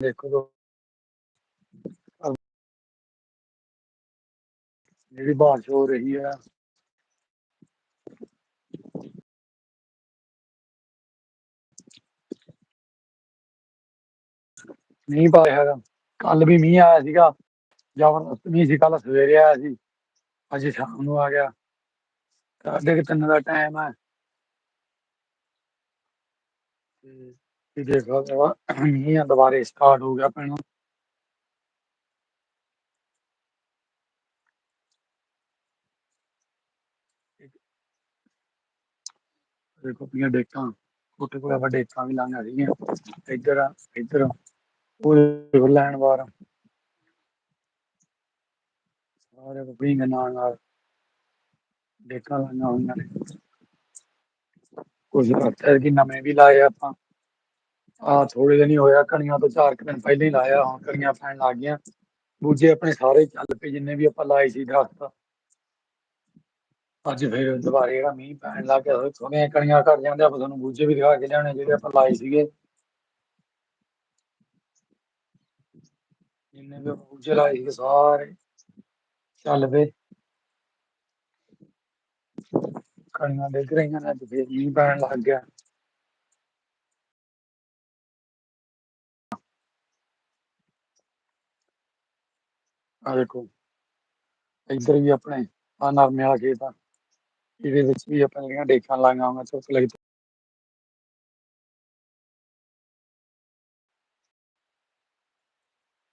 ਦੇਖੋ ਦੋ ਜਿਹੜੀ ਬਾਰਿਸ਼ ਹੋ ਰਹੀ ਹੈ। ਮੀਂਹ ਪਾਇਆ ਹੈਗਾ। ਕੱਲ ਵੀ ਮੀਂਹ ਆਇਆ ਸੀਗਾ। ਜ਼ਬਰਦਸਤ ਮੀਂਹ ਸੀ ਕੱਲ ਸਵੇਰੇ ਆਇਆ ਸੀ। ਅੱਜ ਸ਼ਾਮ ਨੂੰ ਆ ਗਿਆ। ਸਾਢੇ ਕੁ ਤਿੰਨ ਦਾ ਟਾਈਮ ਹੈ। ਇਹ ਦੇਖੋ ਜਰਾ ਮੀਂਹ ਆ, ਦੁਬਾਰੇ ਸਟਾਰਟ ਹੋ ਗਿਆ ਪੈਣਾ। ਦੇਖੋ, ਆਪਣੀਆਂ ਡੇਕਾਂ ਕੋਟੇ ਕੋਲ ਆਪਾਂ ਡੇਕਾਂ ਵੀ ਲਾਈਆਂ ਸੀਗੀਆਂ ਇੱਧਰ ਆ, ਇੱਧਰ ਉਹ ਲੈਣ ਵਾਰ ਸਾਰੇ ਬੀਂਗ ਨਾਲ ਨਾਲ ਡੇਕਾਂ ਲਾਈਆਂ ਹੋਈਆਂ ਨੇ। ਕੁਝ ਰੱਖਿਆ ਕਿ ਨਵੇਂ ਵੀ ਲਾਏ ਆਪਾਂ। ਆ ਥੋੜੇ ਦਿਨ ਹੀ ਹੋਇਆ, ਕਣੀਆਂ ਤੋਂ ਚਾਰ ਕੁ ਦਿਨ ਪਹਿਲਾਂ ਹੀ ਲਾਇਆ, ਹੁਣ ਕਣੀਆਂ ਪੈਣ ਲੱਗ ਗਈਆਂ। ਦੂਜੇ ਆਪਣੇ ਸਾਰੇ ਚੱਲ ਪਏ, ਜਿੰਨੇ ਵੀ ਆਪਾਂ ਲਾਏ ਸੀ ਦਰਖਤ। ਅੱਜ ਫਿਰ ਦੁਬਾਰੇ ਜਿਹੜਾ ਮੀਂਹ ਪੈਣ ਲੱਗ ਗਿਆ ਥੋੜੀਆਂ ਕਣੀਆਂ ਘਟ ਜਾਂਦੇ, ਆਪਾਂ ਤੁਹਾਨੂੰ ਬੂਝੇ ਵੀ ਦਿਖਾ ਕੇ ਲਿਆਉਣੇ, ਜਿਹੜੇ ਆਪਾਂ ਲਾਏ ਸੀਗੇ। ਜਿੰਨੇ ਵੀ ਆਪਾਂ ਬੂਝੇ ਲਾਏ ਸੀਗੇ, ਸਾਰੇ ਚੱਲ ਪਏ। ਕਣੀਆਂ ਡਿੱਗ ਰਹੀਆਂ ਨੇ, ਅੱਜ ਫਿਰ ਮੀਂਹ ਪੈਣ ਲੱਗ ਗਿਆ। ਆ ਦੇਖੋ ਇੱਧਰ ਵੀ ਆਪਣੇ ਆ ਨਰਮੇ ਵਾਲਾ ਖੇਤ ਆ। ਇਹਦੇ ਵਿੱਚ ਵੀ ਆਪਾਂ ਜਿਹੜੀਆਂ ਡੇਕਾਂ ਲਾਈਆਂ ਹੋਈਆਂ ਧੁੱਪ ਲਈ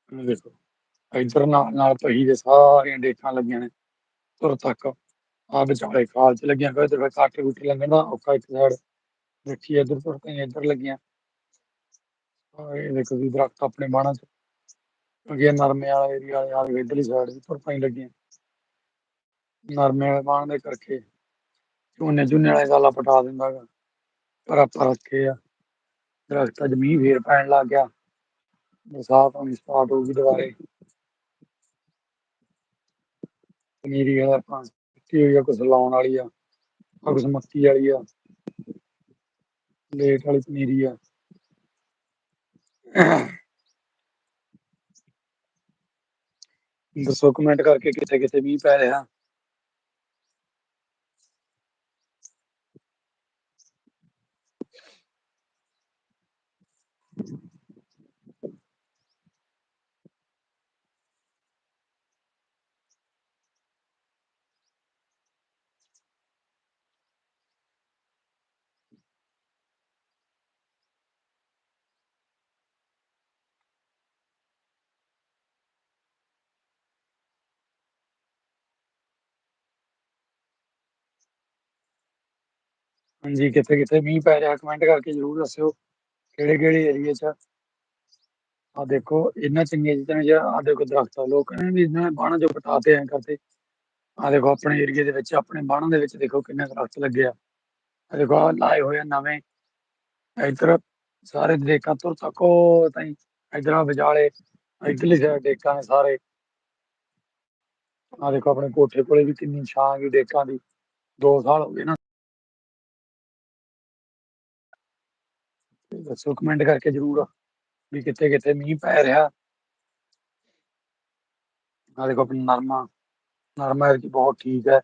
ਦੇਖੋ, ਇੱਧਰ ਨਾਲ ਨਾਲ ਪਹੀ ਦੇ ਸਾਰੀਆਂ ਡੇਕਾਂ ਲੱਗੀਆਂ ਨੇ, ਤੁਰ ਤੱਕ। ਆ ਵਿਚਾਲੇ ਖਾਲ ਚ ਲੱਗੀਆਂ ਹੋਏ ਤੇ ਕਾਟੇ ਕੁੱਟੇ ਲੰਘਣ ਦਾ ਔਖਾ ਇੱਕ ਸਾਈਡ। ਦੇਖੀ ਇੱਧਰ ਤੁਰ ਪਈਆਂ ਇੱਧਰ ਲੱਗੀਆਂ। ਇਹ ਦੇਖੋ ਵੀ ਦਰਖਤ ਆਪਣੇ ਬਾਣਾ ਚ। ਅੱਗੇ ਨਰਮੇ ਵਾਲਾ ਏਰੀਆ ਵਾਲੇ ਆ ਇਧਰਲੀ ਸਾਈਡ ਵੀ ਤੁਰ ਪਈ ਲੱਗੀਆਂ ਨਰਮੇ ਵਾਲੇ ਬਾਣ ਦੇ ਕਰਕੇ ਝੋਨੇ ਝੁੰਨੇ ਵਾਲੇ ਗਾਲਾ ਪਟਾ ਦਿੰਦਾ ਗਾ ਪਰ ਆਪਾਂ ਰੱਖੇ ਆ। ਦਰਖਤ ਅੱਜ ਮੀਂਹ ਫੇਰ ਪੈਣ ਲੱਗ ਗਿਆ। ਬਰਸਾਤ ਹੋਣੀ ਸਟਾਰਟ ਹੋ ਗਈ ਦੁਬਾਰੇ। ਪਨੀਰੀ ਵਾਲਾ ਆਪਾਂ ਕੀ ਹੋਈ ਆ, ਕੁਛ ਲਾਉਣ ਵਾਲੀ ਆ ਆ, ਕੁਛ ਮੱਕੀ ਵਾਲੀ ਆ। ਲੇਟ ਵਾਲੀ ਪਨੀਰੀ ਆ। ਦੱਸੋ ਕਮੈਂਟ ਕਰਕੇ ਕਿੱਥੇ ਕਿੱਥੇ ਮੀਂਹ ਪੈ ਰਿਹਾ। ਹਾਂਜੀ, ਕਿੱਥੇ ਕਿੱਥੇ ਮੀਂਹ ਪੈ ਰਿਹਾ ਕਮੈਂਟ ਕਰਕੇ ਜਰੂਰ ਦੱਸਿਓ, ਕਿਹੜੇ ਕਿਹੜੇ ਏਰੀਏ 'ਚ ਆ। ਦੇਖੋ ਇਹਨਾਂ ਚੰਗੀਆਂ ਚੀਜ਼ਾਂ ਜਾਂ ਆ ਦੇਖੋ ਦਰਖਤ, ਲੋਕ ਕਹਿੰਦੇ ਵੀ ਇਹਨਾਂ ਨੇ ਬਾਣਾ ਜੋ ਪਟਾਤੇ ਐ ਕਰਦੇ। ਆ ਦੇਖੋ ਆਪਣੇ ਏਰੀਏ ਦੇ ਵਿੱਚ, ਆਪਣੇ ਬਾਣਾ ਦੇ ਵਿੱਚ ਦੇਖੋ ਕਿੰਨੇ ਦਰਖਤ ਲੱਗੇ ਆ ਆ ਦੇਖੋ, ਆਹ ਲਾਏ ਹੋਏ ਆ ਨਵੇਂ। ਇੱਧਰ ਸਾਰੇ ਦੇਖਾਂ ਤੁਰ ਤੱਕੋ ਤਾਈ ਇੱਧਰ ਆ ਵਿਚਾਲੇ ਸਾਈਡ ਡੇਕਾਂ ਨੇ ਸਾਰੇ। ਆ ਦੇਖੋ ਆਪਣੇ ਕੋਠੇ ਕੋਲੇ ਵੀ ਕਿੰਨੀ ਛਾਂ ਗਈ ਡੇਕਾਂ ਦੀ। 2 ਸਾਲ ਹੋ ਗਏ ਨਾ। ਦੱਸੋ ਕਮੈਂਟ ਕਰਕੇ ਜਰੂਰ ਵੀ ਕਿੱਥੇ ਕਿੱਥੇ ਮੀਂਹ ਪੈ ਰਿਹਾ। ਆ ਦੇਖੋ, ਆਪਣਾ ਨਰਮਾ ਨਰਮਾ ਐਤਕੀ ਬਹੁਤ ਠੀਕ ਹੈ।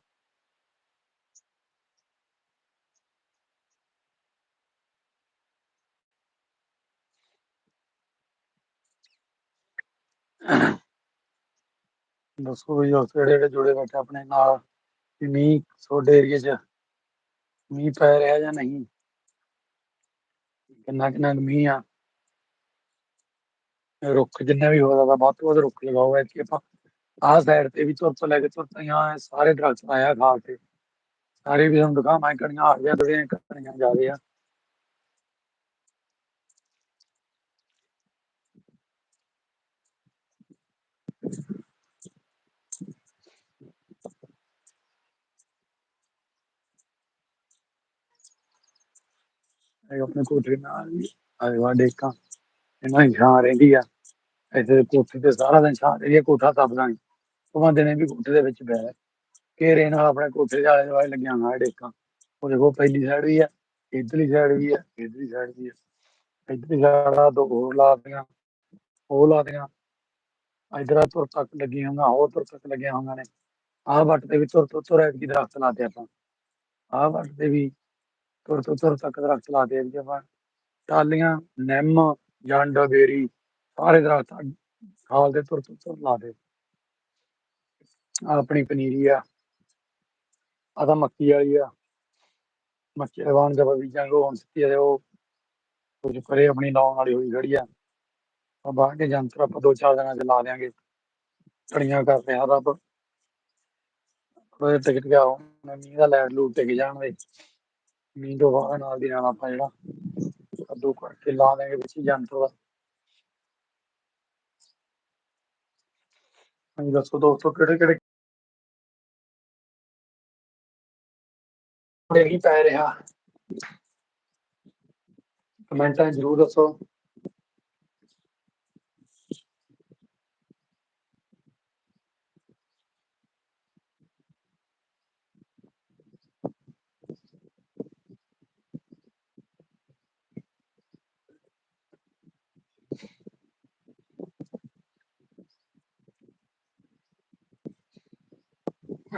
ਦੱਸੋ ਵੀ ਉਸ ਕਿਹੜੇ ਕਿਹੜੇ ਜੁੜੇ ਬੈਠੇ ਆਪਣੇ ਨਾਲ, ਵੀ ਮੀਂਹ ਤੁਹਾਡੇ ਏਰੀਏ 'ਚ ਮੀਂਹ ਪੈ ਰਿਹਾ ਜਾਂ ਨਹੀਂ? ਕਿੰਨਾ ਕਿੰਨਾ ਕੁ ਮੀਂਹ ਆ। ਰੁੱਖ ਜਿੰਨਾ ਵੀ ਹੋ ਸਕਦਾ ਬਹੁਤ ਤੋਂ ਵੱਧ ਰੁੱਖ ਲਗਾਓ ਐਤਕੀ ਆਪਾਂ ਆਹ ਸਾਈਡ ਤੇ ਵੀ ਤੁਰ ਤੋਂ ਲੈ ਕੇ ਤੁਰ ਤਈਆਂ ਸਾਰੇ ਦਰਖਤ ਆਇਆ ਖਾਲ ਤੇ। ਸਾਰੇ ਵੀ ਤੁਹਾਨੂੰ ਦਿਖਾਵਾਂ ਕਣੀਆਂ ਆ ਗਈਆਂ ਥੋੜੀਆਂ ਕਣੀਆਂ ਜ਼ਿਆਦੇ ਆ। ਆਪਣੇ ਕੋਠੇ ਨਾਲ ਵੀ ਆਏ ਡੇਕਾਂ। ਇਹਨਾਂ ਦੀ ਛਾਂ ਰਹਿੰਦੀ ਆ। ਇੱਥੇ ਕੋਠੇ ਤੇ ਸਾਰਾ ਦਿਨ ਛਾਂ ਰਹਿੰਦੀ ਆ, ਕੋਠਾ ਤਪਦਾ ਨਹੀਂ ਉਹ ਦਿਨੇ ਵੀ ਕੋਠੇ ਦੇ ਵਿੱਚ ਬਹਿ ਘੇਰੇ ਨਾਲ ਆਪਣੇ ਕੋਠੇ ਦੇ ਆਲੇ ਦੁਆਲੇ ਲੱਗੀਆਂ ਹੋਈਆਂ ਡੇਕਾਂ। ਉਹ ਦੇਖੋ ਪਹਿਲੀ ਸਾਈਡ ਵੀ ਆ, ਇਧਰਲੀ ਸਾਈਡ ਵੀ ਆ, ਇਧਰਲੀ ਸਾਈਡ ਵੀ ਆ। ਇਧਰਲੀ ਸਾਈਡ ਆ ਦੋ ਹੋਰ ਲਾ ਦਿਆਂ ਉਹ ਲਾ ਦਿਆਂ ਇਧਰ ਤੁਰ ਤੱਕ ਲੱਗੀਆਂ ਹੋਈਆਂ ਹੋਰ ਤੁਰ ਤੱਕ ਲੱਗੀਆਂ ਹੋਈਆਂ ਨੇ। ਆਹ ਵੱਟ ਤੇ ਵੀ ਤੁਰ ਤੁਰ ਤੁਰ ਐਤਕੀ ਦਰਖਤ ਲਾਤੇ ਆਪਾਂ। ਆਹ ਵੱਟ ਤੇ ਵੀ ਤੁਰ ਤੁਰ ਤੁਰ ਤੱਕ ਦਰਖਤ ਲਾਤੇ ਐਤਕੀ ਆਪਾਂ। ਟਾਲੀਆਂ ਨਿੰਮ, ਜੰਡ ਬੇਰੀ ਸਾਰੇ ਦਰਖਤ ਖਾਲ ਦੇ ਤੁਰ ਤੁਰ ਤੁਰ ਲਾਤੇ ਆਹ ਆਪਣੀ ਪਨੀਰੀ ਆ। ਆਹ ਤਾਂ ਮੱਕੀ ਵਾਲੀ ਆ। ਮੱਕੀ ਲਗਾਉਣ ਜਦ ਬੀਜਾਂਗੇ, ਉਹ ਹੁਣ ਸਿੱਟੀ ਆ ਉਹ ਕੁਝ ਕਰੇ ਆਪਣੀ ਲਾਉਣ ਵਾਲੀ ਹੋਈ ਖੜੀ ਆ। ਆ ਬਾਹਰ ਕੇ ਜੰਤਰ ਆਪਾਂ ਦੋ ਚਾਰ ਦਿਨਾਂ ਚ ਲਾ ਦਿਆਂਗੇ। ਕੜੀਆਂ ਕਰ ਰਿਹਾ ਰੱਬ। ਥੋੜਾ ਟਿਕਟ ਗਿਆ, ਹੁਣ ਮੀਂਹ ਦਾ ਲੈਟ ਲੂਟ ਟਿਕ ਜਾਣ ਮੀਂਹ ਤੋਂ ਬਾਅਦ ਨਾਲ ਦੀ ਨਾਲ ਆਪਾਂ ਜਿਹੜਾ ਕੱਦੂ ਕਰਕੇ ਲਾ ਦੇਂਗੇ ਵਿੱਚ ਜੰਤਰ ਦਾ। ਹਾਂਜੀ, ਦੱਸੋ ਦੋਸਤੋ, ਕਿਹੜੇ ਕਿਹੜੇ ਕੱਪੜੇ ਪੈ ਰਿਹਾ। ਕਮੈਂਟਾਂ 'ਚ ਜ਼ਰੂਰ ਦੱਸੋ।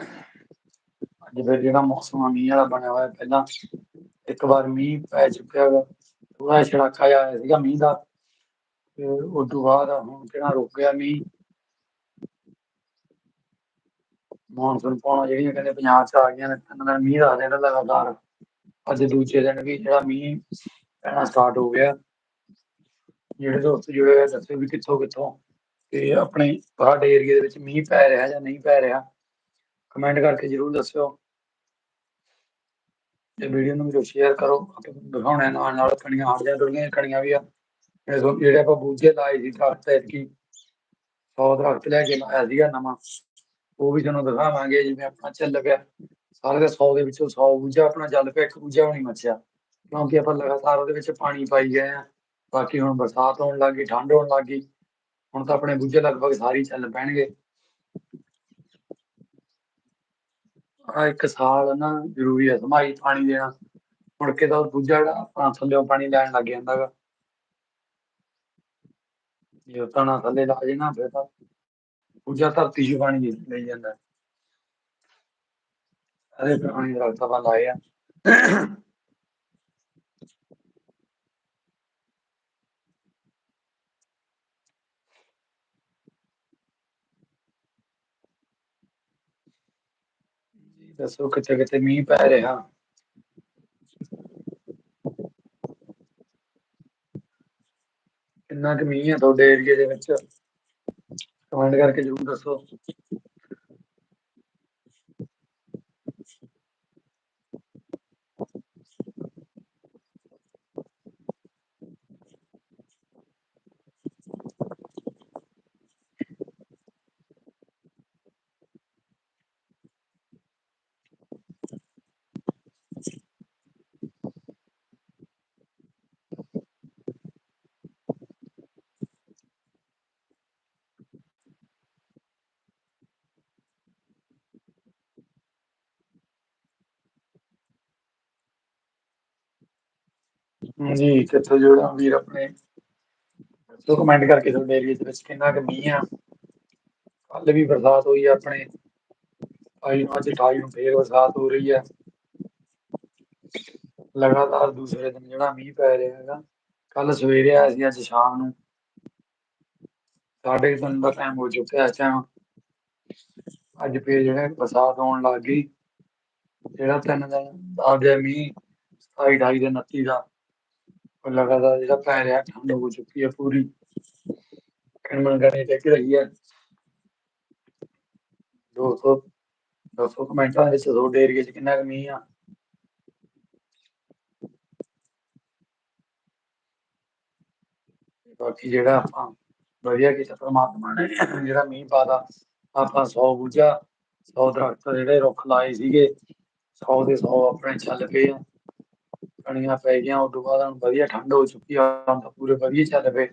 ਅੱਜ ਫਿਰ ਜਿਹੜਾ ਮੌਸਮ ਆ, ਮੀਂਹ ਵਾਲਾ ਬਣਿਆ ਹੋਇਆ ਪਹਿਲਾਂ, ਇੱਕ ਵਾਰ ਮੀਂਹ ਪੈ ਚੁੱਕਿਆ ਹੈਗਾ ਥੋੜਾ ਛੜਾਕਾ ਜਿਹਾ ਆਇਆ ਸੀਗਾ ਮੀਂਹ ਦਾ, ਤੇ ਉਸ ਤੋਂ ਬਾਅਦ ਹੁਣ ਕਿਹੜਾ ਰੁਕ ਗਿਆ ਮੀਂਹ। ਮੌਨਸੂਨ ਪਾਉਣਾ ਜਿਹੜੀਆਂ ਕਹਿੰਦੇ ਪੰਜਾਬ ਚ ਆ ਗਈਆਂ ਨੇ, ਤਿੰਨ ਦਿਨ ਮੀਂਹ ਦਾ ਜਿਹੜਾ ਲਗਾਤਾਰ, ਅੱਜ ਦੂਜੇ ਦਿਨ ਵੀ ਜਿਹੜਾ ਮੀਂਹ ਪੈਣਾ ਸਟਾਰਟ ਹੋ ਗਿਆ। ਜਿਹੜੇ ਦੋਸਤ ਜੁੜੇ ਹੋਏ ਦੱਸੋ ਵੀ ਕਿੱਥੋਂ ਕਿੱਥੋਂ ਤੇ ਆਪਣੇ ਸਾਡੇ ਏਰੀਆ ਦੇ ਵਿੱਚ ਮੀਂਹ ਪੈ ਰਿਹਾ ਜਾਂ ਨਹੀਂ ਪੈ ਰਿਹਾ। ਕਮੈਂਟ ਕਰਕੇ ਜਰੂਰ ਦੱਸਿਓ। ਤੇ ਵੀਡੀਓ ਨੂੰ ਵੀ ਸ਼ੇਅਰ ਕਰੋ ਆਪਾਂ ਦਿਖਾਉਣੇ ਨਾਲ ਨਾਲ ਕਣੀਆਂ ਹਟ ਜਾਂ ਕਣੀਆਂ ਵੀ ਆ। ਜਿਹੜੇ ਆਪਾਂ ਬੂਝੇ ਲਾਏ ਸੀ ਦਰਖਤ ਐਤਕੀ 100 ਦਰਖਤ ਲੈ ਕੇ ਲਾਇਆ ਸੀਗਾ ਨਵਾਂ, ਉਹ ਵੀ ਤੁਹਾਨੂੰ ਦਿਖਾਵਾਂਗੇ, ਜਿਵੇਂ ਆਪਣਾ ਚੱਲ ਪਿਆ। ਸਾਰੇ ਦੇ 100 ਦੇ ਵਿੱਚੋਂ 100 ਬੂਝਾ, ਆਪਣਾ ਚੱਲ ਪਿਆ, ਇੱਕ ਬੂਝਾ ਵੀ ਨਹੀਂ ਮੱਚਿਆ। ਕਿਉਂਕਿ ਆਪਾਂ ਲਗਾਤਾਰ ਉਹਦੇ ਵਿੱਚ ਪਾਣੀ ਪਾਈ ਗਏ ਆ। ਬਾਕੀ ਹੁਣ ਬਰਸਾਤ ਹੋਣ ਲੱਗੀ ਠੰਡ ਹੋਣ ਲੱਗੀ ਹੁਣ ਤਾਂ ਆਪਣੇ ਬੂਝੇ ਲਗਭਗ ਸਾਰੇ ਚੱਲ ਪੈਣਗੇ। ਆ ਇੱਕ ਸਾਲ ਨਾ ਜ਼ਰੂਰੀ ਹੈ ਸਮਾਈ ਪਾਣੀ ਦੇਣਾ। ਮੁੜ ਕੇ ਤਾਂ ਉਹ ਦੂਜਾ ਜਿਹੜਾ ਆਪਣਾ ਥੱਲੇੋਂ ਪਾਣੀ ਲੈਣ ਲੱਗ ਜਾਂਦਾ ਗਾ। ਜੇ ਉਹ ਤਣਾ ਥੱਲੇ ਲਾ ਜੇ ਨਾ, ਫਿਰ ਤਾਂ ਦੂਜਾ ਧਰਤੀ 'ਚ ਪਾਣੀ ਦੇ ਲਈ ਜਾਂਦਾ। ਅਰੇ ਪਾਣੀ ਦਰਖਤ ਆਪਾਂ ਲਾਏ ਦੱਸੋ ਕਿੱਥੇ ਕਿੱਥੇ ਮੀਂਹ ਪੈ ਰਿਹਾ। ਕਿੰਨਾ ਕੁ ਮੀਂਹ ਹੈ ਤੁਹਾਡੇ ਏਰੀਏ ਦੇ ਵਿੱਚ? ਕਮੈਂਟ ਕਰਕੇ ਜ਼ਰੂਰ ਦੱਸੋ। ਜੀ, ਕਿੱਥੇ ਜੋੜਾਂ ਵੀਰ ਆਪਣੇ? ਦੱਸੋ ਕਮੈਂਟ ਕਰਕੇ ਤੁਹਾਡੇ ਏਰੀਏ ਦੇ ਵਿੱਚ ਕਿੰਨਾ ਕੁ ਮੀਂਹ ਆ। ਕੱਲ ਵੀ ਬਰਸਾਤ ਹੋਈ ਆ ਆਪਣੇ। ਆਈ ਨੂੰ ਅੱਜ 28 ਨੂੰ ਫੇਰ ਬਰਸਾਤ ਹੋ ਰਹੀ ਹੈ ਲਗਾਤਾਰ ਦੂਸਰੇ ਦਿਨ ਜਿਹੜਾ ਮੀਂਹ ਪੈ ਰਿਹਾ ਹੈਗਾ ਕੱਲ ਸਵੇਰੇ ਆਇਆ ਸੀ ਅੱਜ ਸ਼ਾਮ ਨੂੰ। ਸਾਢੇ ਕੁ ਤਿੰਨ ਦਾ ਟਾਈਮ ਹੋ ਚੁੱਕਿਆ ਇਸ ਟਾਈਮ ਅੱਜ ਫੇਰ ਜਿਹੜਾ ਬਰਸਾਤ ਆਉਣ ਲੱਗ ਗਈ। ਜਿਹੜਾ ਤਿੰਨ ਦਿਨ ਆ ਗਿਆ ਮੀਂਹ 27 28 ਦੇ 29 ਦਾ। ਉਹ ਲਗਾਤਾਰ ਜਿਹੜਾ ਪੈ ਰਿਹਾ ਠੰਡ ਹੋ ਚੁੱਕੀ ਹੈ ਪੂਰੀ ਕਣਮਣ ਕਰਨੀ ਡਿੱਗ ਰਹੀ ਹੈ ਦੋਸਤੋ ਦੱਸੋ ਕਮੈਂਟਾਂ ਵਿੱਚ ਤੁਹਾਡੇ ਏਰੀਏ 'ਚ ਕਿੰਨਾ ਕੁ ਮੀਂਹ ਆ ਬਾਕੀ ਜਿਹੜਾ ਆਪਾਂ ਵਧੀਆ ਕੀਤਾ ਪਰਮਾਤਮਾ ਨੇ ਜਿਹੜਾ ਮੀਂਹ ਪਾਦਾ ਆਪਾਂ 100 ਬੂਝਾ 100 ਦਰਖਤ ਜਿਹੜੇ ਰੁੱਖ ਲਾਏ ਸੀਗੇ 100 ਦੇ 100 ਆਪਣੇ ਚੱਲ ਪਏ ਆ ਕਣੀਆਂ ਪੈ ਗਈਆਂ ਉਸ ਤੋਂ ਬਾਅਦ ਹੁਣ ਵਧੀਆ ਠੰਡ ਹੋ ਚੁੱਕੀ ਆ, ਹੁਣ ਤਾਂ ਪੂਰੇ ਵਧੀਆ ਚੱਲ ਪਏ।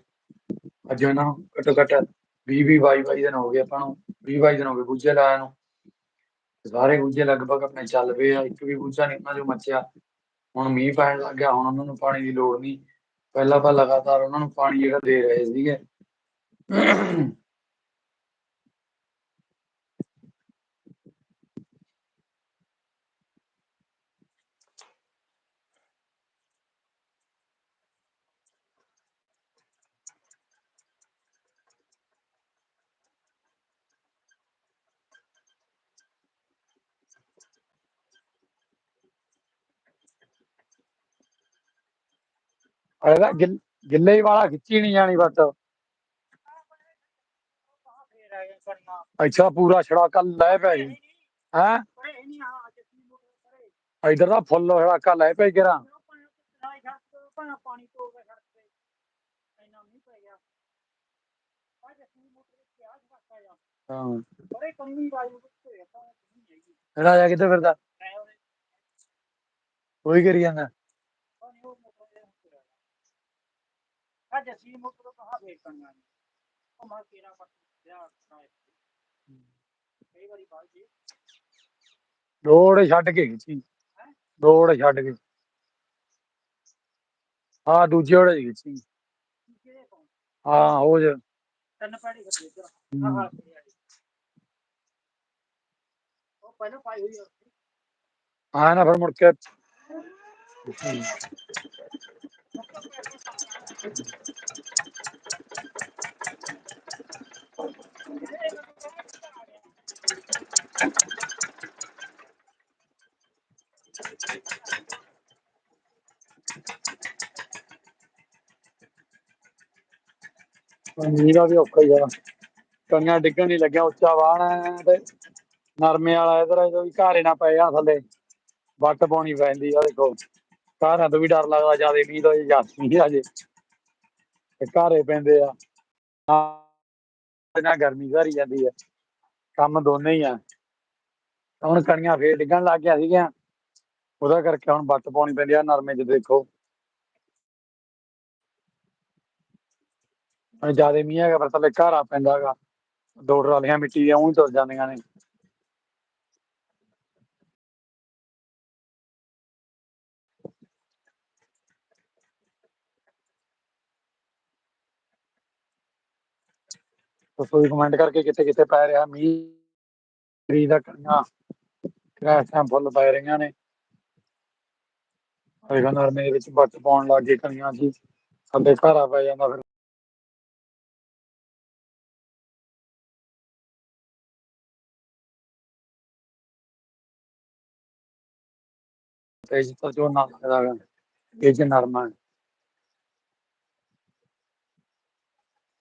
ਅੱਜ ਇਹਨਾਂ ਘੱਟੋ ਘੱਟ 20 20 22 22 ਦਿਨ ਹੋ ਗਏ ਆਪਾਂ ਨੂੰ 20 22 ਦਿਨ ਹੋ ਗਏ ਗੁੱਜੇ ਲਾਇਆ ਨੂੰ। ਸਾਰੇ ਗੁੱਜੇ ਲਗਭਗ ਆਪਣੇ ਚੱਲ ਪਏ ਆ, ਇੱਕ ਵੀ ਗੁੱਜਾ ਨਹੀਂ ਉਹਨਾਂ ਚੋਂ ਮੱਚਿਆ। ਹੁਣ ਮੀਂਹ ਪੈਣ ਲੱਗ ਗਿਆ, ਹੁਣ ਉਹਨਾਂ ਨੂੰ ਪਾਣੀ ਦੀ ਲੋੜ ਨਹੀਂ ਪਹਿਲਾਂ ਤਾਂ ਲਗਾਤਾਰ ਉਹਨਾਂ ਨੂੰ ਪਾਣੀ ਜਿਹੜਾ ਦੇ ਰਹੇ ਸੀਗੇ। ਇਹਦਾ ਗਿੱਲ- ਗਿੱਲੇ ਹੀ ਵਾਲਾ ਖਿੱਚੀ ਨਹੀਂ ਜਾਣੀ ਬਸ ਅੱਛਾ ਪੂਰਾ ਛੜਾਕਾ ਲੈ ਪੈ ਜੀ। ਹੈ? ਇਧਰ ਦਾ ਫੁੱਲ ਛੜਾਕਾ ਲੈ ਪੈ ਗਿਰਾ ਹਾਂ। ਰਾਜਾ ਕਿੱਥੇ ਫਿਰਦਾ? ਕੋਈ ਕਰੀ ਜਾਂਦਾ। ਰੋੜ ਛੱਡ ਕੇ ਖਿੱਚੀ ਰੋੜ ਛੱਡ ਕੇ। ਹਾਂ ਦੂਜੇ ਉਹੜੇ ਚ ਖਿੱਚੀ ਤੋਂ ਹਾਂ ਹੋ ਜਾ ਤਿੰਨ ਪੈੜੀ ਖੱਤੇ ਇੱਧਰ। ਆਹ ਉਹ ਪਹਿਲਾਂ ਪਾਈ ਹੋਈ ਆ ਨਾ ਫਿਰ ਮੁੜ ਕੇ ਮੀਂਹ ਦਾ ਵੀ ਔਖਾ ਹੀ ਆ। ਕਣੀਆਂ ਡਿੱਗਣ ਨਹੀਂ ਲੱਗਿਆ, ਉੱਚਾ ਵਾਹਣ ਹੈ ਤੇ ਨਰਮੇ ਵਾਲਾ ਇਧਰ ਜੋ ਵੀ ਘਾਰੇ ਨਾ ਪਏ ਆ ਥੱਲੇ। ਵੱਟ ਪਾਉਣੀ ਪੈਂਦੀ ਆ, ਦੇਖੋ। ਘਾਰਾਂ ਤੋਂ ਵੀ ਡਰ ਲੱਗਦਾ, ਜ਼ਿਆਦਾ ਮੀਂਹ ਤੋਂ ਜਾਂ ਆ ਜੇ ਘਾਰੇ ਪੈਂਦੇ ਆ। ਨਾ ਗਰਮੀ ਘਰੀ ਜਾਂਦੀ ਆ। ਕੰਮ ਦੋਨੇ ਹੀ ਆ। ਹੁਣ ਕਣੀਆਂ ਫੇਰ ਡਿੱਗਣ ਲੱਗ ਗਿਆ ਸੀਗੀਆਂ। ਉਹਦਾ ਕਰਕੇ ਹੁਣ ਵੱਟ ਪਾਉਣੀ ਪੈਂਦੀ ਆ ਨਰਮੇ 'ਚ ਦੇਖੋ। ਜ਼ਿਆਦਾ ਮੀਂਹ ਹੈਗਾ ਪਰ ਥੱਲੇ ਘਾਰਾ ਪੈਂਦਾ ਹੈਗਾ। ਦੋ ਟਰਾਲੀਆਂ ਮਿੱਟੀ ਦੀਆਂ ਉਹੀ ਤੁਰ ਜਾਂਦੀਆਂ ਨੇ। ਤੁਸੀਂ ਕਮੈਂਟ ਕਰਕੇ ਕਿੱਥੇ ਕਿੱਥੇ ਪੈ ਰਿਹਾ, ਮੀਂਹ ਮੀਂਹ ਦਾ ਕਣੀਆਂ ਕਿਹੜਾ ਫੁੱਲ ਪੈ ਰਹੀਆਂ ਨੇ। ਅਜੇ ਨਰਮੇ ਦੇ ਵਿੱਚ ਵੱਟ ਪਾਉਣ ਲੱਗ ਗਏ ਕਣੀਆਂ ਸੀ ਥੱਲੇ ਘਾਰਾ ਪੈ ਜਾਂਦਾ ਫਿਰ। ਤੇ ਇਸ ਜੋ ਨਾ ਲੱਗਦਾ ਹੈਗਾ ਇਹ ਚ ਨਰਮਾ।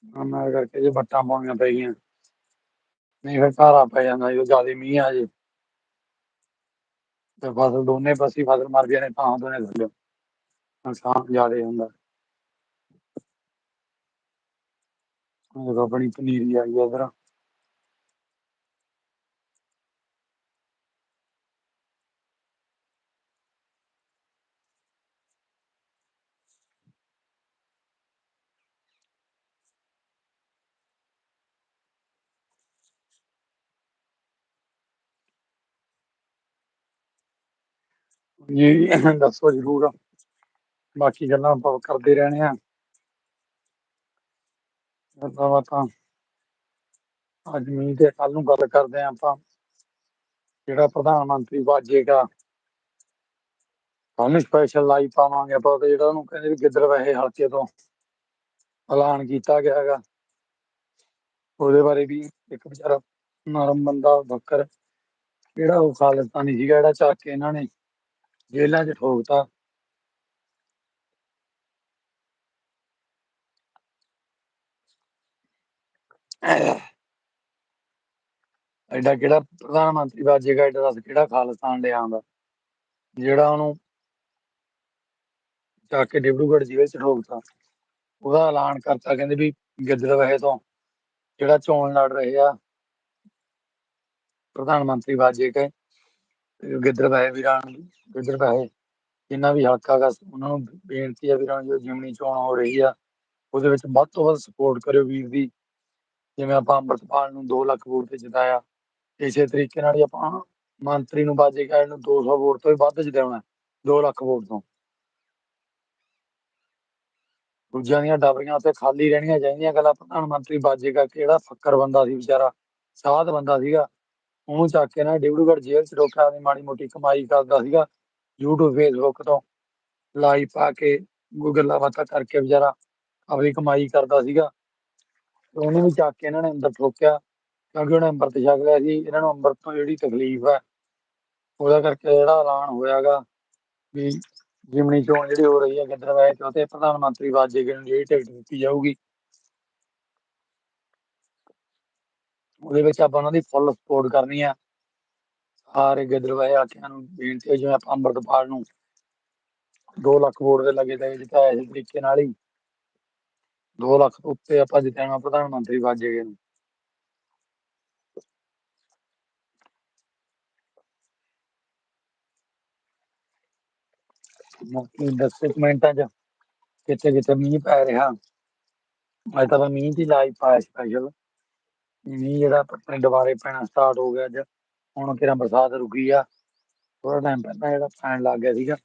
ਉਹਨਾਂ ਕਰਕੇ ਜੇ ਵੱਟਾਂ ਪਾਉਣੀਆਂ ਪੈ ਗਈਆਂ। ਨਹੀਂ ਫਿਰ ਘਾਰਾ ਪੈ ਜਾਂਦਾ, ਜਦੋਂ ਜ਼ਿਆਦਾ ਮੀਂਹ ਆ ਜੇ। ਤੇ ਫਸਲ ਦੋਨੇ ਪਾਸੇ ਫਸਲ ਮਰ ਗਏ ਤਾਂ ਦੋਨੇ ਥੱਲੇ ਨੁਕਸਾਨ ਜ਼ਿਆਦਾ ਹੁੰਦਾ। ਉਹ ਆਪਣੀ ਪਨੀਰੀ ਆਈ ਆ ਇਧਰ। ਜੀ, ਦੱਸੋ ਜਰੂਰ। ਬਾਕੀ ਗੱਲਾਂ ਆਪਾਂ ਕਰਦੇ ਰਹਿਣੇ ਆ। ਗੱਲਾਂ ਬਾਤਾਂ ਅੱਜ ਮੀਂਹ ਤੇ ਕੱਲ ਨੂੰ ਗੱਲ ਕਰਦੇ ਆ ਆਪਾਂ, ਜਿਹੜਾ ਪ੍ਰਧਾਨ ਮੰਤਰੀ ਬਾਜੇਗਾ ਸਾਨੂੰ ਸਪੈਸ਼ਲ ਲਾਈ ਪਾਵਾਂਗੇ ਆਪਾਂ ਤੇ ਜਿਹੜਾ ਉਹਨੂੰ ਕਹਿੰਦੇ ਵੀ ਗਿੱਦੜ ਵੈਸੇ ਹਲਕੇ ਤੋਂ ਐਲਾਨ ਕੀਤਾ ਗਿਆ ਹੈਗਾ। ਉਹਦੇ ਬਾਰੇ ਵੀ ਇੱਕ ਵਿਚਾਰਾ ਨਰਮ ਬੰਦਾ, ਬੱਕਰ, ਜਿਹੜਾ ਉਹ ਖਾਲਿਸਤਾਨੀ ਸੀਗਾ ਜਿਹੜਾ ਚੱਕ ਕੇ ਇਹਨਾਂ ਨੇ ਜੇਲ੍ਹਾਂ 'ਚ ਠੋਕਤਾ ਐਡਾ ਕਿਹੜਾ ਪ੍ਰਧਾਨ ਮੰਤਰੀ ਬਾਜੇਗਾ ਐਡਾ ਦੱਸ ਕਿਹੜਾ ਖਾਲਿਸਤਾਨ ਲਿਆ ਆਉਂਦਾ ਜਿਹੜਾ ਉਹਨੂੰ ਚੱਕ ਕੇ ਡਿਬਰੂਗੜ੍ਹ ਜੇਲ੍ਹ 'ਚ ਠੋਕਤਾ ਉਹਦਾ ਐਲਾਨ ਕਰਤਾ ਕਹਿੰਦੇ ਵੀ ਗਿੱਦੜ ਵਹੇ ਤੋਂ ਜਿਹੜਾ ਚੋਣ ਲੜ ਰਹੇ ਆ ਪ੍ਰਧਾਨ ਮੰਤਰੀ ਬਾਜੇਗਾ ਗਿੱਦੜ ਵੈਸੇ ਵੀਰਾਂ ਨੂੰ, ਗਿੱਦੜ ਵੈਸੇ ਜਿੰਨਾ ਵੀ ਹਲਕਾ ਗਾ ਉਹਨਾਂ ਨੂੰ ਬੇਨਤੀ ਆ ਵੀਰਾਂ ਜੋ ਜਿਮਨੀ ਚੋਣ ਹੋ ਰਹੀ ਆ, ਉਹਦੇ ਵਿੱਚ ਵੱਧ ਤੋਂ ਵੱਧ ਸਪੋਰਟ ਕਰਿਓ ਵੀਰ ਦੀ। ਜਿਵੇਂ ਆਪਾਂ ਅੰਮ੍ਰਿਤਪਾਲ ਨੂੰ 2 ਲੱਖ ਵੋਟ ਤੇ ਜਿਤਾਇਆ, ਇਸੇ ਤਰੀਕੇ ਨਾਲ ਹੀ ਆਪਾਂ ਮੰਤਰੀ ਨੂੰ ਬਾਜੇਗਾ ਨੂੰ 200 ਵੋਟ ਤੋਂ ਵੀ ਵੱਧ ਜਿਤਾਉਣਾ 2 ਲੱਖ ਵੋਟ ਤੋਂ। ਦੂਜਿਆਂ ਦੀਆਂ ਡਾਬਰੀਆਂ ਉੱਤੇ ਖਾਲੀ ਰਹਿਣੀਆਂ ਚਾਹੀਦੀਆਂ ਗੱਲਾਂ, ਪ੍ਰਧਾਨ ਮੰਤਰੀ ਬਾਜੇਗਾ ਕਿਹੜਾ ਫੱਕਰ ਬੰਦਾ ਸੀ ਵਿਚਾਰਾ, ਸਾਧ ਬੰਦਾ ਸੀਗਾ। ਉਹਨੂੰ ਚੱਕ ਕੇ ਨਾ ਡਿਬੜੂਗੜ੍ਹ ਜੇਲ੍ਹ ਚ ਰੋਕਿਆ ਦੀ ਮਾੜੀ ਮੋਟੀ ਕਮਾਈ ਕਰਦਾ ਸੀਗਾ, YouTube, Facebook ਤੋਂ ਲਾਈਵ ਪਾ ਕੇ ਗੱਲਾਂ ਬਾਤਾਂ ਕਰਕੇ ਵਿਚਾਰਾ ਆਪਣੀ ਕਮਾਈ ਕਰਦਾ ਸੀਗਾ। ਤੇ ਉਹਨੂੰ ਵੀ ਚੱਕ ਕੇ ਇਹਨਾਂ ਨੇ ਅੰਦਰ ਠੋਕਿਆ, ਕਿਉਂਕਿ ਉਹਨੇ ਅੰਮ੍ਰਿਤ ਛਕ ਲਿਆ ਸੀ, ਇਹਨਾਂ ਨੂੰ ਅੰਮ੍ਰਿਤ ਤੋਂ ਜਿਹੜੀ ਤਕਲੀਫ ਹੈ, ਉਹਦਾ ਕਰਕੇ ਜਿਹੜਾ ਐਲਾਨ ਹੋਇਆਗਾ ਵੀ ਜਿਮਣੀ ਚੋਣ ਜਿਹੜੀ ਹੋ ਰਹੀ ਹੈ ਗਿੱਦੜਬਾਹੇ ਤੋਂ ਤੇ ਪ੍ਰਧਾਨ ਮੰਤਰੀ ਵਾਜੇ ਨੂੰ ਜਿਹੜੀ ਟਿਕਟ ਦਿੱਤੀ ਜਾਊਗੀ। ਉਹਦੇ ਵਿੱਚ ਆਪਾਂ ਉਹਨਾਂ ਦੀ ਫੁੱਲ ਸਪੋਰਟ ਕਰਨੀ ਆ। ਸਾਰੇ ਗਿੱਦੜਬਾਹੇ ਆਖਿਆਂ ਨੂੰ ਬੇਨਤੀ ਹੈ ਜਿਵੇਂ ਆਪਾਂ ਅੰਮ੍ਰਿਤਪਾਲ ਨੂੰ 2 ਲੱਖ ਵੋਟ ਦੇ ਲੱਗੇ ਤੇ ਜਿੱਤਾ ਇਸ ਤਰੀਕੇ ਨਾਲ ਹੀ। 2 ਲੱਖ ਤੋਂ ਉੱਤੇ ਆਪਾਂ ਜਿੱਤਣਾ ਪ੍ਰਧਾਨ ਮੰਤਰੀ ਬਾਜੇਗੇ ਨੂੰ ਬਾਕੀ ਦੱਸੋ ਕਮੈਂਟਾਂ 'ਚ ਕਿੱਥੇ ਕਿੱਥੇ ਮੀਂਹ ਪੈ ਰਿਹਾ। ਅੱਜ ਤਾਂ ਮੀਂਹ ਦੀ ਲਾਈਵ ਪਾਇਆ ਸਪੈਸ਼ਲ ਮੀਂਹ ਜਿਹੜਾ ਆਪਣੇ ਦੁਬਾਰੇ ਪੈਣਾ ਸਟਾਰਟ ਹੋ ਗਿਆ ਅੱਜ, ਹੁਣ ਕਿਰਾਂ ਬਰਸਾਤ ਰੁਕੀ ਆ ਥੋੜਾ ਟਾਈਮ ਪਹਿਲਾਂ ਜਿਹੜਾ ਪੈਣ ਲੱਗ ਗਿਆ ਸੀਗਾ।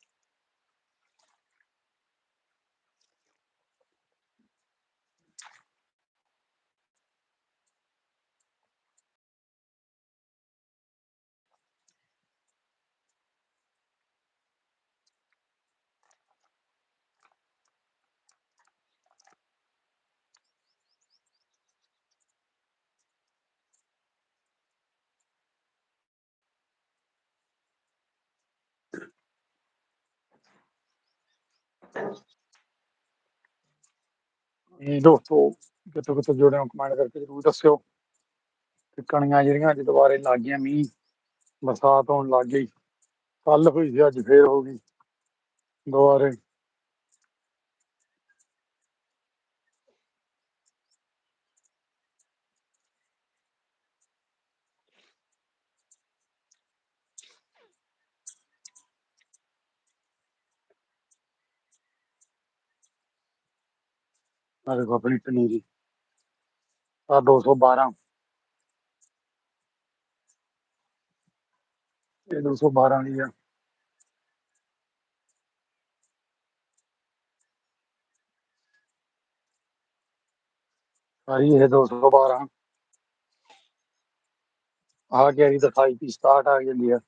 ਇਹ ਦੋਸਤੋ ਕਿੱਥੋਂ ਕਿੱਥੋਂ ਜੁੜੇ ਹੋ ਕਮੈਂਟ ਕਰਕੇ ਜ਼ਰੂਰ ਦੱਸਿਓ ਕਿ ਕਣੀਆਂ ਜਿਹੜੀਆਂ ਅੱਜ ਦੁਬਾਰੇ ਲੱਗ ਗਈਆਂ ਮੀਂਹ, ਬਰਸਾਤ ਹੋਣ ਲੱਗ ਗਈ ਕੱਲ ਹੋਈ ਸੀ, ਅੱਜ ਫੇਰ ਹੋ ਗਈ ਦੁਬਾਰੇ। ਆ ਦੇਖੋ ਆਪਣੀ ਪਨੀਰੀ ਆ 212 ਇਹ 212 ਦੀ ਆ ਸਾਰੀ ਇਹ 212 ਆ ਗਿਆ ਦੀ ਦਿਖਾਈ ਦੀ ਸਟਾਰਟ ਆ ਜਾਂਦੀ ਆ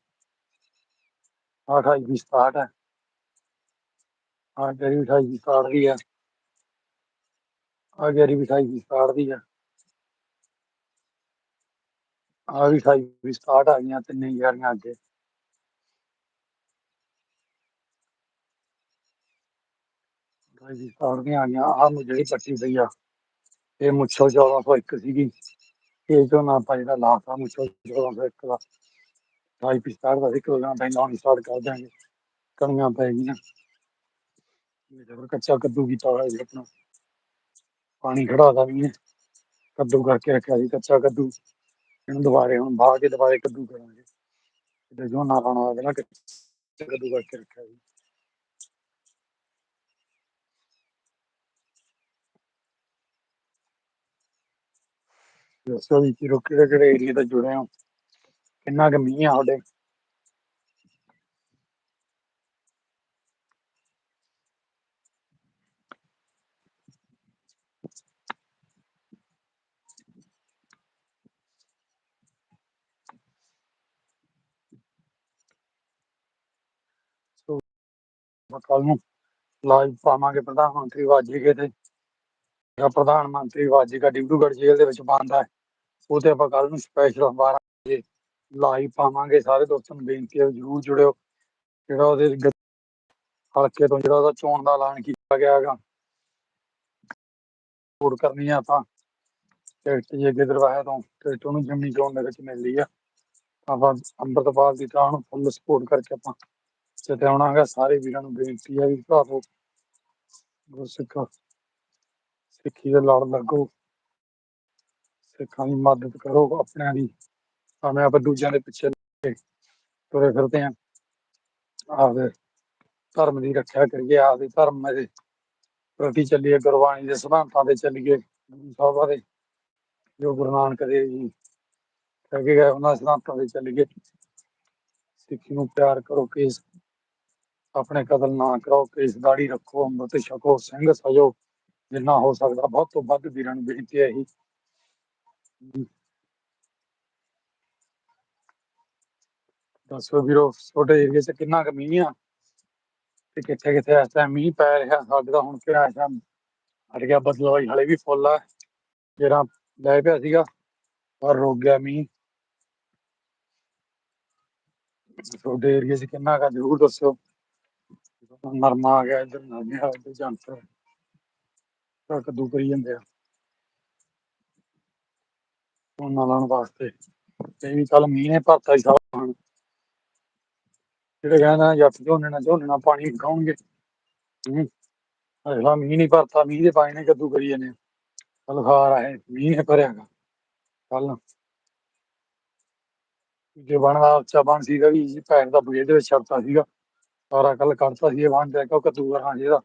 ਆ 28 ਦੀ ਸਟਾਰਟ ਹੈ ਆ ਗਰੀ 28 ਦੀ ਸਟਾਰਟ ਦੀ ਆ ਆ ਗਰੀ 28 ਦੀ ਸਟਾਰਟ ਦੀ ਆ। ਆ ਵੀ 28 ਦੀ ਸਟਾਰਟ ਆ ਗਈਆਂ ਤਿੰਨੇ ਯਾਰੀਆਂ ਅੱਗੇ। ਅਠਾਈ ਦੀ ਸਟਾਰਟ ਦੀਆਂ ਆ ਗਈਆਂ ਆ ਜਿਹੜੀ ਪੱਟੀ ਪਈ ਆ, ਇਹ ਮੁੱਛੋ 1401 ਸੀਗੀ। ਇਹ ਜੋ ਨਾ ਆਪਾਂ ਜਿਹੜਾ ਲਾਸਟ ਆ, ਮੁੱਛੋ 1401 ਦਾ। ਅਠਾਈ ਦੀ ਸਟਾਰਟ ਦਾ ਇੱਕ ਉਹਨਾਂ ਪਹਿਲਾਂ ਹੁਣ ਸਟਾਰਟ ਕਰ ਦਿਆਂਗੇ। ਕਣੀਆਂ ਪੈ ਗਈਆਂ। ਇਹ ਜਬਰ ਕੱਚਾ ਕੱਦੂ ਕੀਤਾ ਹੋਇਆ ਜੀ ਆਪਣਾ। ਪਾਣੀ ਖੜਾਦਾ ਵੀ ਹੈ ਕੱਦੂ ਕਰਕੇ ਰੱਖਿਆ ਸੀ, ਕੱਚਾ ਕੱਦੂ। ਇਹਨੂੰ ਦੁਬਾਰੇ ਹੁਣ ਬਾਹ ਕੇ ਦੁਬਾਰੇ ਕੱਦੂ ਕਰਾਂਗੇ। ਤੇ ਜੋ ਨਾ ਹੋਵੇ ਨਾ ਕੱਚਾ ਕੱਦੂ ਕਰਕੇ ਰੱਖਿਆ ਸੀ। ਦੱਸੋ ਵੀ ਕਿਹੜੇ ਕਿਹੜੇ ਏਰੀਆ ਤੋਂ ਜੁੜੇ ਹੋ? ਕਿੰਨਾ ਕੁ ਮੀਂਹ ਆ ਤੁਹਾਡੇ? ਕੱਲ ਨੂੰ ਲਾਈਵ ਪਾਵਾਂਗੇ ਪ੍ਰਧਾਨ ਮੰਤਰੀ ਵਾਜੀਕੇ ਤੇ। ਜਿਹੜਾ ਪ੍ਰਧਾਨ ਮੰਤਰੀ ਵਾਜੀਕਾ ਡਿਬਰੂਗੜ੍ਹ ਜੇਲ੍ਹ ਦੇ ਵਿੱਚ ਬੰਦ ਹੈ। ਉਹ ਤੇ ਆਪਾਂ ਕੱਲ ਨੂੰ ਸਪੈਸ਼ਲ 12 ਵਜੇ ਲਾਈਵ ਪਾਵਾਂਗੇ। ਸਾਰੇ ਦੋਸਤਾਂ ਨੂੰ ਬੇਨਤੀ ਹੈ ਜਰੂਰ ਜੁੜਿਓ। ਜਿਹੜਾ ਉਹਦੇ ਹਲਕੇ ਤੋਂ ਜਿਹੜਾ ਉਹਦਾ ਚੋਣ ਦਾ ਐਲਾਨ ਕੀਤਾ ਗਿਆ ਹੈਗਾ। ਵੋਟ ਕਰਨੀ ਆ ਆਪਾਂ। ਟਿਕਟ ਜੇ ਗਿੱਦੜਵਾਹੇ ਤੋਂ। ਟਿਕਟ ਉਹਨੂੰ ਜਿਮਨੀ ਚੋਣ ਦੇ ਵਿੱਚ ਮਿਲਦੀ ਆ। ਆਪਾਂ ਅੰਮ੍ਰਿਤਪਾਲ ਦੀ ਤਾਂ ਨੂੰ ਫੁੱਲ ਸਪੋਰਟ ਕਰਕੇ ਆਪਾਂ ਜਿਤਾਉਣਾ ਹੈਗਾ ਸਾਰੇ ਵੀਰਾਂ ਨੂੰ ਬੇਨਤੀ ਹੈ ਵੀ ਭਰਾਵੋ ਗੁਰਸਿੱਖ ਸਿੱਖੀ ਦੇ ਲੜ ਲੱਗੋ। ਸਿੱਖਾਂ ਦੀ ਮਦਦ ਕਰੋ, ਆਪਣਿਆਂ ਦੀ, ਭਾਵੇਂ ਆਪਾਂ ਦੂਜਿਆਂ ਦੇ ਪਿੱਛੇ ਤੁਰੇ ਫਿਰਦੇ ਆ। ਆਪਦੇ ਧਰਮ ਦੀ ਰੱਖਿਆ ਕਰੀਏ, ਆਪਦੇ ਧਰਮ ਦੇ ਪ੍ਰਤੀ ਚੱਲੀਏ, ਗੁਰਬਾਣੀ ਦੇ ਸਿਧਾਂਤਾਂ ਤੇ ਚੱਲੀਏ, ਗੁਰੂ ਸਾਹਿਬਾਂ ਦੇ, ਜੋ ਗੁਰੂ ਨਾਨਕ ਦੇਵ ਜੀ ਕਹਿ ਕੇ ਗਏ ਉਹਨਾਂ ਸਿਧਾਂਤਾਂ ਤੇ ਚੱਲੀਏ। ਸਿੱਖੀ ਨੂੰ ਪਿਆਰ ਕਰੋ, ਕੇਸ ਆਪਣੇ ਕਤਲ ਨਾ ਕਰੋ ਕੇਸ ਦਾੜੀ ਰੱਖੋ, ਅੰਮ੍ਰਿਤ ਛਕੋ, ਸਿੰਘ ਸਜੋ, ਜਿੰਨਾ ਹੋ ਸਕਦਾ ਬਹੁਤ ਤੋਂ ਵੱਧ ਵੀਰਾਂ ਨੂੰ ਬੇਨਤੀ ਹੈ ਇਹੀ। ਦੱਸੋ ਵੀਰੋ, ਤੁਹਾਡੇ ਏਰੀਏ 'ਚ ਕਿੰਨਾ ਕੁ ਮੀਂਹ ਆ? ਤੇ ਕਿੱਥੇ ਕਿੱਥੇ ਇਸ ਟਾਈਮ ਮੀਂਹ ਪੈ ਰਿਹਾ? ਸਾਡੇ ਤਾਂ ਹੁਣ ਕਿਹੜਾ ਇਸ ਟਾਈਮ ਹਟ ਗਿਆ ਬਦਲਵਾਈ ਹਲੇ ਵੀ ਫੁੱਲ ਆ। ਜਿਹੜਾ ਲੈ ਪਿਆ ਸੀਗਾ, ਪਰ ਰੁਕ ਗਿਆ ਮੀਂਹ। ਤੁਹਾਡੇ ਏਰੀਏ 'ਚ ਕਿੰਨਾ ਕੁ ਜ਼ਰੂਰ ਦੱਸਿਓ। ਨਰਮਾ ਆ ਗਿਆ, ਇੱਧਰ ਨਰਮੇ ਆ ਇੱਧਰ ਜੰਤਰ ਤਾਂ ਕੱਦੂ ਕਰੀ ਜਾਂਦੇ ਆ। ਉਹਨਾਂ ਲਾਉਣ ਵਾਸਤੇ। ਤੇ ਵੀ ਕੱਲ ਮੀਂਹ ਨੇ ਭਰਤਾ ਹੀ ਸਾਰਾ ਜਿਹੜੇ ਕਹਿੰਦਾ ਜੱਟ ਝੋਨੇ ਨਾਲ ਝੋਨੇ ਨਾਲ ਪਾਣੀ ਗਾਉਣਗੇ ਹੂੰ। ਅਗਲਾ ਮੀਂਹ ਨਹੀਂ ਭਰਤਾ, ਮੀਂਹ ਦੇ ਪਾਣੀ ਨੇ ਕੱਦੂ ਕਰੀ ਜਾਂਦੇ ਕੱਲ ਖਾਰ ਆਏ ਮੀਂਹ ਨੇ ਭਰਿਆਗਾ ਕੱਲ ਜੇ ਬਣਦਾ, ਉੱਚਾ ਬਣ ਸੀਗਾ ਵੀ, ਪੈਰ ਦਾ ਬੁਝੇ ਦੇ ਵਿੱਚ ਛੱਡਤਾ ਸੀਗਾ। ਸਾਰਾ ਕੱਲ ਕਰਤਾ ਸੀ ਇਹ ਬਣ ਤੇ ਕੱਦੂ ਕਰਨਾ ਜਿਹਦਾ